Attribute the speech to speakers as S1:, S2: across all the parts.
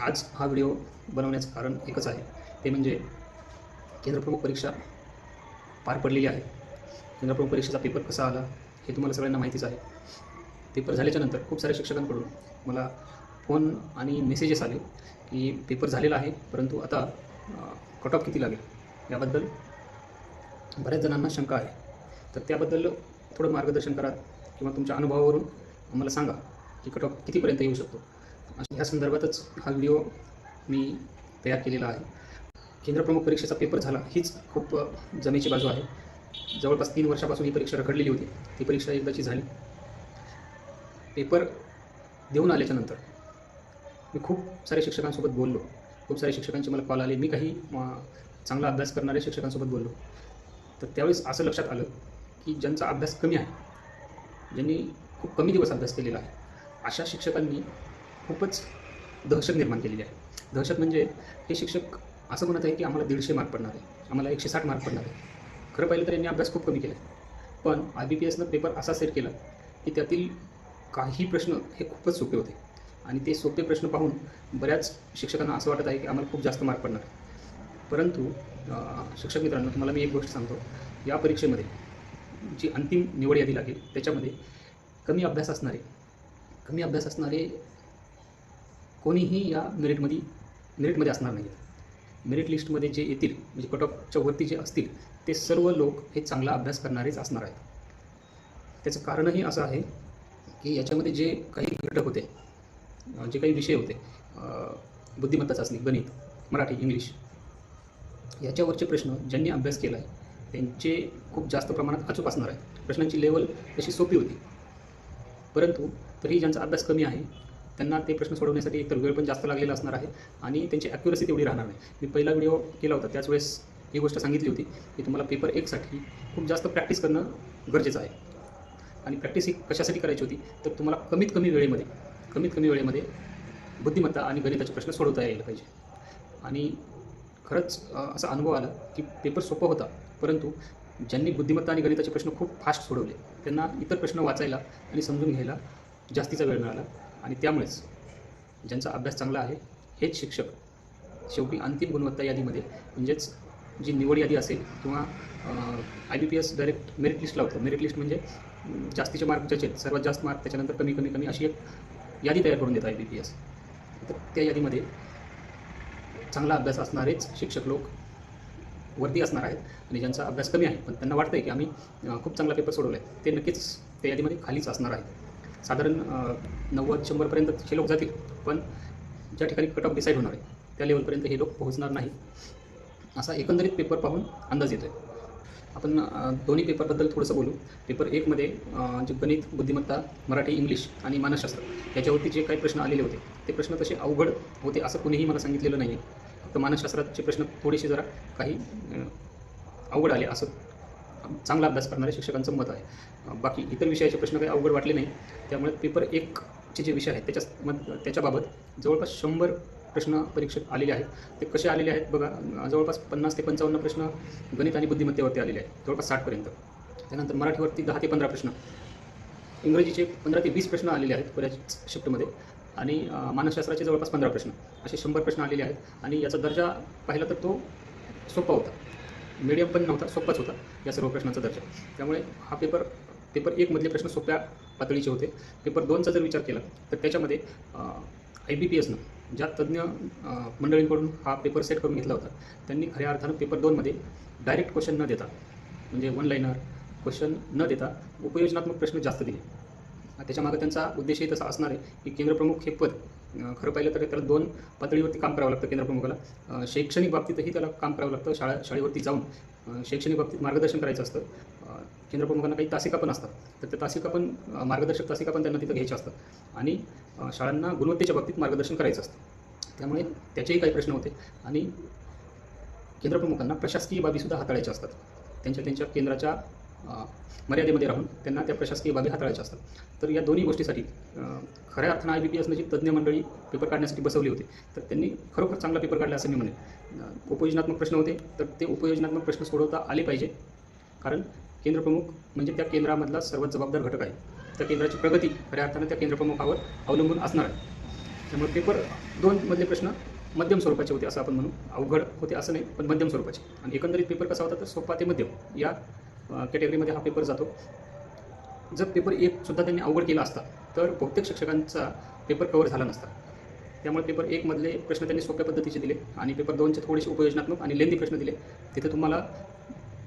S1: आज हा व्हिडिओ बनवण्याचं कारण एकच आहे. ते म्हणजे केंद्रप्रमुख परीक्षा पार पडलेली आहे. केंद्रप्रमुख परीक्षेचा पेपर कसा आला हे तुम्हाला सगळ्यांना माहितीच आहे. पेपर झाल्याच्यानंतर खूप साऱ्या शिक्षकांकडून मला फोन आणि मेसेजेस आले की पेपर झालेला आहे परंतु आता कट ऑफ किती लागेल? याबद्दल बऱ्याच जणांना शंका आहे. तर त्याबद्दल थोडं मार्गदर्शन करा किंवा तुमच्या अनुभवावरून मला सांगा की कट ऑफ कितीपर्यंत येऊ शकतो? या ह्या संदर्भातच हा व्हिडिओ मी तयार केलेला आहे. केंद्रप्रमुख परीक्षेचा पेपर झाला हीच खूप जमेची बाजू आहे. जवळपास तीन वर्षापासून ही परीक्षा रखडलेली होती. ती परीक्षा एकदाची झाली. पेपर देऊन आल्याच्यानंतर मी खूप साऱ्या शिक्षकांसोबत बोललो. खूप साऱ्या शिक्षकांचे मला कॉल आले. मी काही चांगला अभ्यास करणाऱ्या शिक्षकांसोबत बोललो. तर त्यावेळेस असं लक्षात आलं की ज्यांचा अभ्यास कमी आहे ज्यांनी खूप कमी दिवस अभ्यास केलेला आहे अशा शिक्षकांनी खूपच दहशत निर्माण केलेली आहे. दहशत म्हणजे हे शिक्षक असं म्हणत आहे की आम्हाला दीडशे मार्क पडणार आहे. आम्हाला एकशे साठ मार्क पडणार आहे. खरं पाहिलं तर यांनी अभ्यास खूप कमी केला आहे. पण आय बी पी एसनं पेपर असा सेट केला की त्यातील काही प्रश्न हे खूपच सोपे होते. आणि ते सोपे प्रश्न पाहून बऱ्याच शिक्षकांना असं वाटत आहे की आम्हाला खूप जास्त मार्क पडणार आहे. परंतु शिक्षक मित्रांनो तुम्हाला मी एक गोष्ट सांगतो. या परीक्षेमध्ये जी अंतिम निवड यादी लागेल त्याच्यामध्ये कमी अभ्यास असणारे कमी अभ्यास असणारे कोणीही या मेरिटमध्ये मेरिटमध्ये असणार नाही मेरिट लिस्टमध्ये जे येतील म्हणजे कट ऑफच्या वरती जे असतील ते सर्व लोक हे चांगला अभ्यास करणारेच असणार आहेत. त्याचं कारणही असं आहे की याच्यामध्ये जे काही घटक होते जे काही विषय होते बुद्धिमत्ता चाचणी गणित मराठी इंग्लिश याच्यावरचे प्रश्न ज्यांनी अभ्यास केला आहे त्यांचे खूप जास्त प्रमाणात अचूक असणार आहे प्रश्नांची लेवल तशी सोपी होती. परंतु तरीही ज्यांचा अभ्यास कमी आहे त्यांना ते प्रश्न सोडवण्यासाठी एकतर वेळ पण जास्त लागलेला असणार आहे आणि त्यांची ॲक्युरसी तेवढी राहणार नाही. मी पहिला व्हिडिओ केला होता त्याच वेळेस ही गोष्ट सांगितली होती की तुम्हाला पेपर एकसाठी खूप जास्त प्रॅक्टिस करणं गरजेचं आहे. आणि प्रॅक्टिस ही कशासाठी करायची होती? तर तुम्हाला कमीत कमी वेळेमध्ये कमीत कमी वेळेमध्ये बुद्धिमत्ता आणि गणिताचे प्रश्न सोडवता यायला पाहिजे. आणि खरंच असा अनुभव आला की पेपर सोपा होता परंतु ज्यांनी बुद्धिमत्ता आणि गणिताचे प्रश्न खूप फास्ट सोडवले त्यांना इतर प्रश्न वाचायला आणि समजून घ्यायला जास्तीचा वेळ मिळाला. आणि त्यामुळेच ज्यांचा अभ्यास चांगला आहे हेच शिक्षक शेवटी अंतिम गुणवत्ता यादीमध्ये म्हणजेच जी निवड यादी असेल किंवा I B P S direct merit list लावतं merit list म्हणजे जास्तीचे मार्क ज्याचे आहेत, सर्वात जास्त मार्क त्याच्यानंतर कमी कमी कमी अशी एक यादी तयार करून देतं आय बी पी एस तर त्या यादीमध्ये चांगला अभ्यास असणारेच शिक्षक लोक वरती असणार आहेत आणि ज्यांचा अभ्यास कमी आहे पण त्यांना वाटतं आहे की आम्ही खूप चांगला पेपर सोडवला आहे ते नक्कीच त्या यादीमध्ये खालीच असणार आहेत. साधारण नव्वद शंभरपर्यंत हे लोक जातील. पण ज्या ठिकाणी कट ऑफ डिसाईड होणार आहे त्या लेवलपर्यंत हे लोक पोहोचणार नाही. असा एकंदरीत पेपर पाहून अंदाज येतो आहे आपण दोन्ही पेपरबद्दल थोडंसं बोलू. पेपर एकमध्ये जे गणित बुद्धिमत्ता मराठी इंग्लिश आणि मानसशास्त्र याच्यावरती जे काही प्रश्न आलेले होते ते प्रश्न तसे अवघड होते असं कुणीही मला सांगितलेलं नाही आहे फक्त मानसशास्त्राचे प्रश्न थोडेसे जरा काही अवघड आले असं चांगला अभ्यास करणाऱ्या शिक्षकांचं मत आहे. बाकी इतर विषयाचे प्रश्न काही अवघड वाटले नाही. त्यामुळे पेपर एकचे जे विषय आहेत त्याच्या मग त्याच्याबाबत जवळपास शंभर प्रश्न परीक्षेत आलेले आहेत. ते कसे आलेले आहेत बघा. जवळपास पन्नास ते पंचावन्न प्रश्न गणित आणि बुद्धिमत्तेवरती आलेले आहेत. जवळपास साठपर्यंत त्यानंतर मराठीवरती दहा ते पंधरा प्रश्न. इंग्रजीचे पंधरा ते वीस प्रश्न आलेले आहेत बऱ्याच शिफ्टमध्ये. आणि मानसशास्त्राचे जवळपास पंधरा प्रश्न. असे शंभर प्रश्न आलेले आहेत. आणि याचा दर्जा पाहिला तर तो सोपा होता. मीडियम पण नव्हता सोपाच होता. या सर्व प्रश्नांचा दर्जा. त्यामुळे हा पेपर पेपर एकमधले प्रश्न सोप्या पातळीचे होते. पेपर दोनचा जर विचार केला तर त्याच्यामध्ये आय बी पी एसनं ज्या तज्ज्ञ मंडळींकडून हा पेपर सेट करून घेतला होता त्यांनी खऱ्या अर्थानं पेपर दोनमध्ये डायरेक्ट क्वेश्चन न देता म्हणजे वन लाईनर क्वेश्चन न देता उपयोजनात्मक प्रश्न जास्त दिले. त्याच्यामागे त्यांचा उद्देशही तसा असणार आहे की केंद्रप्रमुख हे पद खरं पाहिलं तर त्याला दोन पातळीवरती काम करावं लागतं केंद्रप्रमुखाला शैक्षणिक बाबतीतही त्याला काम करावं लागतं शाळा शाळेवरती जाऊन शैक्षणिक बाबतीत मार्गदर्शन करायचं असतं. केंद्रप्रमुखांना काही तासिका पण असतात. तर त्या तासिका पण मार्गदर्शक तासिका पण त्यांना तिथं घ्यायच्या असतात. आणि शाळांना गुणवत्तेच्या बाबतीत मार्गदर्शन करायचं असतं. त्यामुळे त्याचेही काही प्रश्न होते. आणि केंद्रप्रमुखांना प्रशासकीय बाबीसुद्धा हाताळायच्या असतात. त्यांच्या त्यांच्या केंद्राच्या मर्यादेमध्ये राहून त्यांना त्या प्रशासकीय बाबी हाताळायच्या असतात. तर या दोन्ही गोष्टीसाठी खऱ्या अर्थानं आय बी पी एसनं जी तज्ज्ञ मंडळी पेपर काढण्यासाठी बसवली होती तर त्यांनी खरोखर चांगला पेपर काढला असं मी म्हणेन. उपयोजनात्मक प्रश्न होते तर ते उपयोजनात्मक प्रश्न सोडवता आले पाहिजे. कारण केंद्रप्रमुख म्हणजे त्या केंद्रामधला सर्वात जबाबदार घटक आहे. त्या केंद्राची प्रगती खऱ्या अर्थानं त्या केंद्रप्रमुखावर अवलंबून असणार आहे. त्यामुळे पेपर दोनमधले प्रश्न मध्यम स्वरूपाचे होते असं आपण म्हणू. अवघड होते असं नाही पण मध्यम स्वरूपाचे. आणि एकंदरीत पेपर कसा होता तर सोपा ते मध्यम. या कॅटेगरीमध्ये हा पेपर जातो. जर पेपर एक सुद्धा त्यांनी अवघड केला असता तर बहुतेक शिक्षकांचा पेपर कव्हर झाला नसता. त्यामुळे पेपर एकमधले प्रश्न त्यांनी सोप्या पद्धतीचे दिले आणि पेपर दोनचे थोडेसे उपयोजनात्मक आणि लेंदी प्रश्न दिले. तिथे तुम्हाला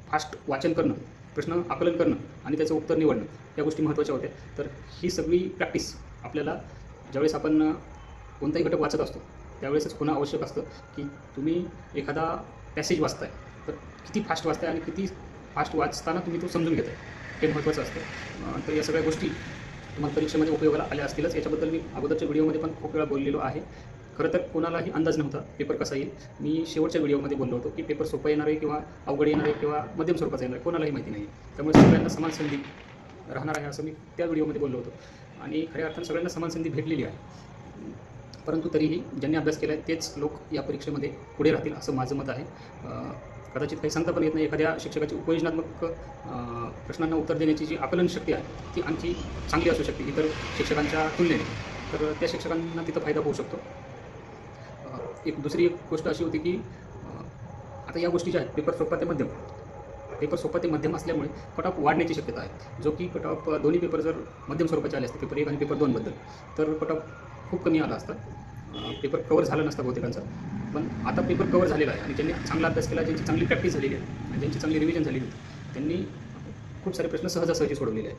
S1: फास्ट वाचन करणं प्रश्न आकलन करणं आणि त्याचं उत्तर निवडणं या गोष्टी महत्त्वाच्या होत्या. तर ही सगळी प्रॅक्टिस आपल्याला ज्यावेळेस आपण कोणताही घटक वाचत असतो त्यावेळेसच होणं आवश्यक असतं की तुम्ही एखादा पॅसेज वाचताय तर किती फास्ट वाचताय आणि किती फास्ट वाचताना तुम्ही तो समजून घेताय. हे महत्त्वाचं असतं. तर या सगळ्या गोष्टी तुम्हाला परीक्षेमध्ये उपयोगाला आल्या असतीलच. याच्याबद्दल मी अगोदरच्या व्हिडिओमध्ये पण खूप वेळा बोललेलो आहे. खरं तर कोणालाही अंदाज नव्हता पेपर कसा येईल. मी शेवटच्या व्हिडिओमध्ये बोललो होतो की पेपर सोपं येणार आहे किंवा अवघड येणार आहे किंवा मध्यम स्वरूपाचा येणार आहे कोणालाही माहिती नाही त्यामुळे सगळ्यांना समान संधी राहणार आहे असं मी त्या व्हिडिओमध्ये बोललो होतो. आणि खऱ्या अर्थानं सगळ्यांना समान संधी भेटलेली आहे. परंतु तरीही ज्यांनी अभ्यास केला आहे तेच लोक या परीक्षेमध्ये पुढे राहतील असं माझं मत आहे. कदाचित काही सांगता पण येत नाही. एखाद्या शिक्षकाची उपयोजनात्मक प्रश्नांना उत्तर देण्याची जी आकलन शक्ती आहे ती आणखी चांगली असू शकते इतर शिक्षकांच्या तुलनेने. तर त्या शिक्षकांना तिथं फायदा होऊ शकतो. एक दुसरी एक गोष्ट अशी होती की आता या गोष्टी ज्या आहेत पेपर सोपा ते मध्यम. पेपर सोपा ते मध्यम असल्यामुळे कट ऑफ वाढण्याची शक्यता आहे. जो की कट ऑफ दोन्ही पेपर जर मध्यम स्वरूपाचे आले असते पेपर एक आणि पेपर दोनबद्दल तर कट ऑफ खूप कमी आला असता. पेपर कवर झाला नसता बहुतेकांचा. पण आता पेपर कवर झालेला आहे. आणि ज्यांनी चांगला अभ्यास केला ज्यांची चांगली प्रॅक्टिस झालेली आहे आणि ज्यांची चांगली रिव्हिजन झालेली आहे त्यांनी खूप सारे प्रश्न सहजासहजी सोडवलेले आहेत.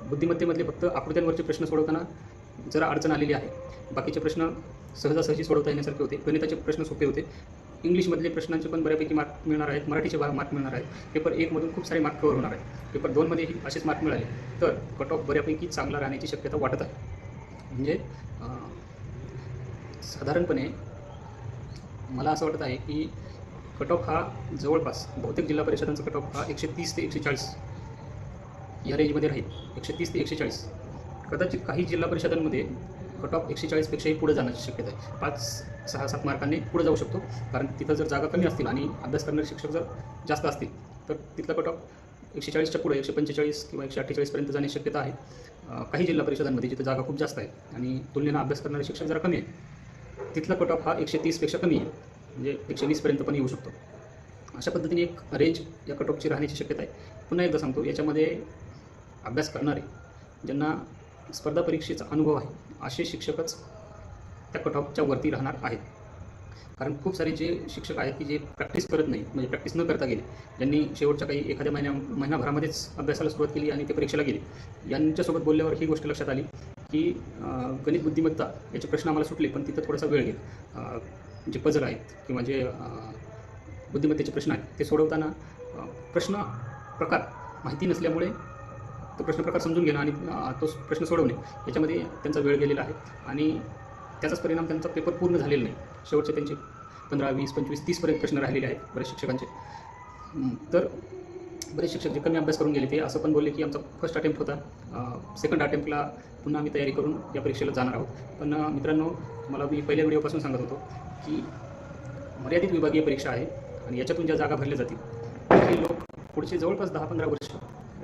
S1: बुद्धिमत्तेमधले फक्त आकृत्यांवरचे प्रश्न सोडवताना जरा अडचण आलेली आहे. बाकीचे प्रश्न सहजासहजी सोडवता येण्यासारखे होते. गणिताचे प्रश्न सोपे होते. इंग्लिशमधले प्रश्नांचे पण बऱ्यापैकी मार्क मिळणार आहेत. मराठीचे मार्क मिळणार आहेत. पेपर एकमधून खूप सारे मार्क कवर होणार आहेत. पेपर दोनमध्येही असेच मार्क मिळाले. तर कट ऑफ बऱ्यापैकी चांगला राहण्याची शक्यता वाटत आहे. म्हणजे साधारणपणे मला असं वाटत आहे की कट ऑफ हा जवळपास बहुतेक जिल्हा परिषदांचा कट ऑफ हा एकशे तीस ते एकशे चाळीस या रेंजमध्ये राहील. एकशे तीस ते एकशे चाळीस. कदाचित काही जिल्हा परिषदांमध्ये कट ऑफ एकशे चाळीसपेक्षाही पुढे जाण्याची शक्यता आहे. पाच सहा सात मार्कांनी पुढे जाऊ शकतो. कारण तिथं जर जागा कमी असतील आणि अभ्यास करणारे शिक्षक जर जास्त असतील तर तिथला कट ऑफ एकशे चाळीसच्या पुढे एकशे पंचेचाळीस किंवा एकशे अठ्ठेचाळीसपर्यंत जाण्याची शक्यता आहे. काही जिल्हा परिषदांमध्ये जिथं जागा खूप जास्त आहे आणि तुलनेनं अभ्यास करणारे शिक्षक जरा कमी आहे तिथला कट ऑफ हा एकशे तीसपेक्षा कमी आहे. म्हणजे एकशे वीसपर्यंत पण येऊ शकतो. अशा पद्धतीने एक रेंज या कट ऑफची राहण्याची शक्यता आहे. पुन्हा एकदा सांगतो याच्यामध्ये अभ्यास करणारे ज्यांना स्पर्धा परीक्षेचा अनुभव आहे असे शिक्षकच त्या कट ऑफच्या वरती राहणार आहेत. कारण खूप सारे जे शिक्षक आहेत की जे प्रॅक्टिस करत नाही म्हणजे प्रॅक्टिस न करता गेले ज्यांनी शेवटच्या काही एखाद्या महिन्या महिनाभरामध्येच अभ्यासाला सुरुवात केली आणि ते परीक्षेला गेले यांच्यासोबत बोलल्यावर ही गोष्ट लक्षात आली की गणित बुद्धिमत्ता याचे प्रश्न आम्हाला सुटले पण तिथं थोडासा वेळ गेला जे पजल आहेत किंवा जे बुद्धिमत्तेचे प्रश्न आहेत ते सोडवताना प्रश्न प्रकार माहिती नसल्यामुळे तो प्रश्न प्रकार समजून घेणं आणि तो प्रश्न सोडवणे याच्यामध्ये त्यांचा वेळ गेलेला आहे. आणि त्याचाच परिणाम त्यांचा पेपर पूर्ण झालेला नाही. शेवटचे त्यांचे पंधरा वीस पंचवीस तीसपर्यंत प्रश्न राहिलेले आहेत बरेच शिक्षकांचे. तर बरेच शिक्षक जे कमी अभ्यास करून गेले ते असं पण बोलले की आमचा फर्स्ट अटेम्प्ट होता. सेकंड अटेम्प्टला पुन्हा आम्ही तयारी करून या परीक्षेला जाणार आहोत. पण मित्रांनो मला मी पहिल्या व्हिडिओपासून सांगत होतो की मर्यादित विभागीय परीक्षा आहे आणि याच्यातून ज्या जागा भरल्या जातील ते लोक पुढचे जवळपास दहा पंधरा वर्ष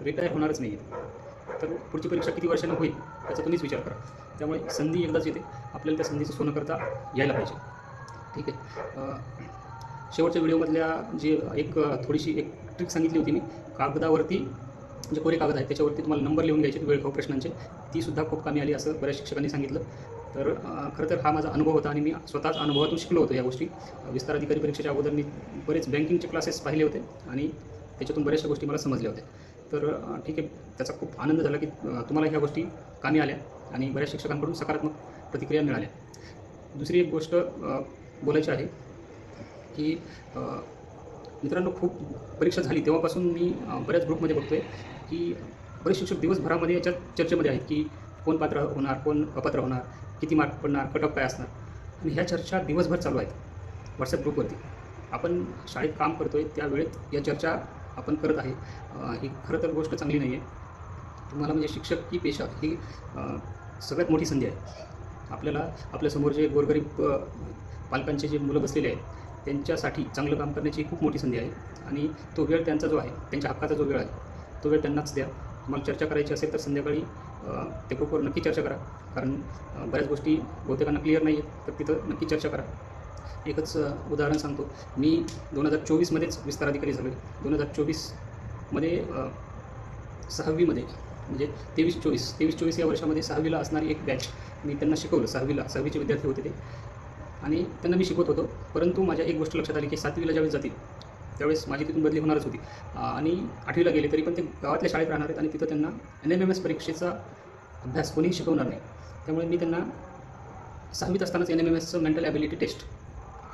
S1: रिटायर होणारच नाही आहेत तर पुढची परीक्षा किती वर्षानं होईल त्याचा तुम्हीच विचार करा. त्यामुळे संधी एकदाच येते. आपल्याला त्या संधीचं सोनं करता यायला पाहिजे. ठीक आहे. शेवटच्या व्हिडिओमधल्या जे एक थोडीशी एक ट्रिक सांगितली होती मी. कागदावरती जे कोरे कागद आहेत त्याच्यावरती तुम्हाला नंबर लिहून घ्यायचे वेळखाऊ प्रश्नांचे. ती सुद्धा खूप कामी आली असं बऱ्याच शिक्षकांनी सांगितलं. तर खरं तर हा माझा अनुभव होता आणि मी स्वतःच अनुभवातून शिकलो होतो या गोष्टी. विस्तार अधिकारी परीक्षेच्या अगोदर मी बरेच बँकिंगचे क्लासेस पाहिले होते आणि त्याच्यातून बऱ्याचशा गोष्टी मला समजल्या होत्या. तर ठीक आहे त्याचा खूप आनंद झाला की तुम्हाला ह्या गोष्टी कामी आल्या आणि बऱ्याच शिक्षकांकडून सकारात्मक प्रतिक्रिया मिळाल्या. दुसरी एक गोष्ट बोलायची आहे की मित्रांनो खूप परीक्षा झाली. तेव्हापासून मी बऱ्याच ग्रुपमध्ये बघतोय की बरेच शिक्षक दिवसभरामध्ये याच्या चर्चेमध्ये आहेत की कोण पात्र होणार कोण अपात्र होणार किती मार्क पडणार कटअप काय असणार. आणि ह्या चर्चा दिवसभर चालू आहेत व्हॉट्सअप ग्रुपवरती. आपण शाळेत काम करतो आहे त्यावेळेत या चर्चा आपण करत आहे. ही खरं तर गोष्ट चांगली नाही आहे तुम्हाला म्हणजे शिक्षक की पेशा ही सगळ्यात मोठी संधी आहे. आपल्याला आपल्यासमोर जे गोरगरीब पालकांचे जे मुलं बसलेले आहेत त्यांच्यासाठी चांगलं काम करण्याची खूप मोठी संधी आहे. आणि तो वेळ त्यांचा जो आहे त्यांच्या हक्काचा जो वेळ आहे तो वेळ त्यांनाच द्या. तुम्हाला चर्चा करायची असेल तर संध्याकाळी त्या ग्रुपवर नक्की चर्चा करा. कारण बऱ्याच गोष्टी बहुतेकांना क्लिअर नाही आहेत तर तिथं नक्की चर्चा करा. एकच उदाहरण सांगतो. मी दोन हजार चोवीसमध्येच विस्तार अधिकारी झालो आहे दोन हजार चोवीसमध्ये सहावीमध्ये म्हणजे तेवीस चोवीस तेवीस चोवीस या वर्षामध्ये सहावीला असणारी एक बॅच मी त्यांना शिकवलं. सहावीला सहावीचे विद्यार्थी होते ते. आणि त्यांना मी शिकवत होतो. परंतु माझ्या एक गोष्ट लक्षात आली की सातवीला ज्यावेळेस जातील त्यावेळेस माझी तिथून बदली होणारच होती. आणि आठवीला गेले तरी पण ते गावातल्या शाळेत राहणार आहेत आणि तिथं त्यांना एन एम एम एस परीक्षेचा अभ्यास कोणीही शिकवणार नाही. त्यामुळे मी त्यांना सहावीत असतानाच एन एम एम एसचं मेंटल ॲबिलिटी टेस्ट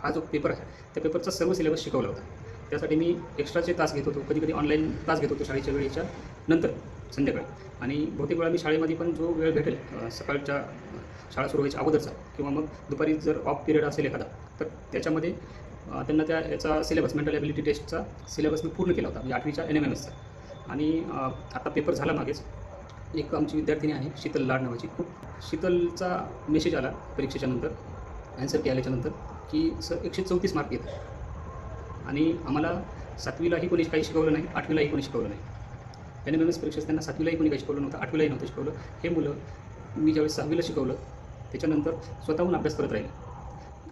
S1: हा जो पेपर आहे त्या पेपरचा सर्व सिलेबस शिकवला होता. त्यासाठी मी एक्स्ट्राचे तास घेत होतो कधी कधी ऑनलाईन तास घेत होतो शाळेच्या वेळेच्या नंतर संध्याकाळी. आणि बहुतेक वेळा मी शाळेमध्ये पण जो वेळ भेटेल सकाळच्या शाळा सुरू व्हायच्या अगोदरचा किंवा मग दुपारी जर ऑफ पिरियड असेल एखादा तर त्याच्यामध्ये त्यांना त्या याचा सिलेबस मेंटल ॲबिलिटी टेस्टचा सिलेबस मी पूर्ण केला होता म्हणजे आठवीच्या एन एम एम एसचा आणि आता पेपर झाला मागेच. एक आमची विद्यार्थिनी आहे शीतल लाड नावाची. खूप शीतलचा मेसेज आला परीक्षेच्या नंतर ॲन्सर की आल्याच्यानंतर की सर एकशे चौतीस मार्क येतात आणि आम्हाला सातवीलाही कोणी काही शिकवलं नाही आठवीलाही कोणी शिकवलं नाही. एन एम एम एस परीक्षेत त्यांना सातवीलाही कोणी काही शिकवलं नव्हतं आठवीलाही नव्हतं शिकवलं. हे मुलं मी ज्यावेळेस सहावीला शिकवलं त्याच्यानंतर स्वतःहून अभ्यास करत राहील.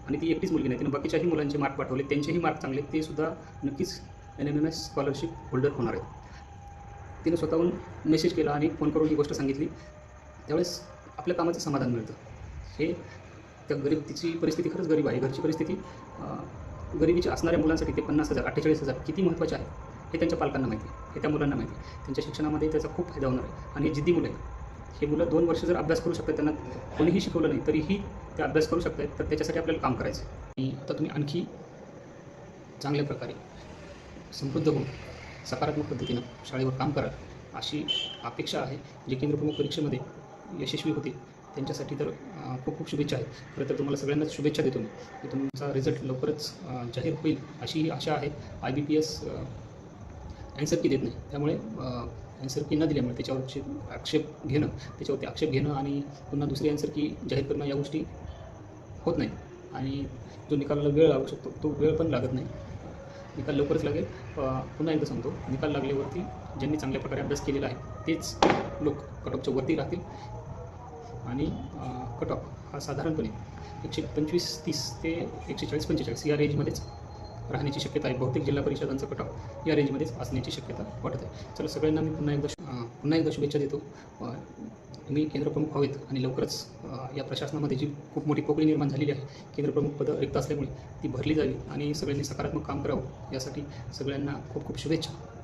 S1: आणि ती एकटीच मुलगी नाही तिने बाकीच्याही मुलांचे मार्क पाठवले त्यांचेही मार्क चांगले ते सुद्धा नक्कीच N M M S scholarship holder होणार आहेत. तिने स्वतःहून मेसेज केला आणि फोन करून ही गोष्ट सांगितली. त्यावेळेस आपल्या कामाचं समाधान मिळतं. हे त्या गरीब तिची परिस्थिती खरंच गरीब आहे. घरची परिस्थिती गरिबीची गरिबीच्या असणाऱ्या मुलांसाठी ते पन्नास हजार अठ्ठेचाळीस हजार किती महत्त्वाचे आहे हे त्यांच्या पालकांना माहिती आहे हे त्या मुलांना माहिती आहे. त्यांच्या शिक्षणामध्ये त्याचा खूप फायदा होणार आहे. आणि हे जिद्दी मुलं आहेत. हे मुलं दोन वर्ष जर अभ्यास करू शकतात त्यांना कोणीही शिकवलं नाही तरीही ते अभ्यास करू शकतात. तर त्याच्यासाठी आपल्याला काम करायचं आणि आता तुम्ही आणखी चांगल्या प्रकारे समृद्ध होऊन सकारात्मक पद्धतीनं शाळेवर काम करा अशी अपेक्षा आहे जे केंद्रप्रमुख परीक्षेमध्ये यशस्वी होतील. त्यांच्यासाठी तर खूप खूप शुभेच्छा आहेत. खरं तर तुम्हाला सगळ्यांनाच शुभेच्छा देतो मी की तुमचा रिझल्ट लवकरच जाहीर होईल अशी ही आशा आहे. I B P S answer key देत नाही. त्यामुळे आन्सर की न दिल्यामुळे त्याच्यावरचे आक्षेप घेणं त्याच्यावरती आक्षेप घेणं आणि पुन्हा दुसरी ॲन्सर की जाहीर करणं या गोष्टी होत नाही. आणि जो निकालाला वेळ लागू शकतो तो वेळ पण लागत नाही. निकाल लवकरच लागेल. पुन्हा एकदा सांगतो. निकाल लागल्यावरती ज्यांनी चांगल्या प्रकारे अभ्यास केलेला आहे तेच लोक कटऑफच्या वरती राहतील. आणि कटऑफ हा साधारणपणे एकशे पंचवीस तीस ते एकशे चाळीस पंचेचाळीस या रेंजमध्येच राहण्याची शक्यता आहे. बहुतेक जिल्हा परिषदांचं कटाव या रेंजमध्येच असण्याची शक्यता वाटत आहे. चला सगळ्यांना मी पुन्हा एकदा पुन्हा एकदा शुभेच्छा देतो. तुम्ही केंद्रप्रमुख व्हावेत आणि लवकरच या प्रशासनामध्ये जी खूप मोठी पोकळी निर्माण झालेली आहे केंद्रप्रमुख पदं रिक्त असल्यामुळे ती भरली जावी आणि सगळ्यांनी सकारात्मक काम करावं. यासाठी सगळ्यांना खूप खूप शुभेच्छा.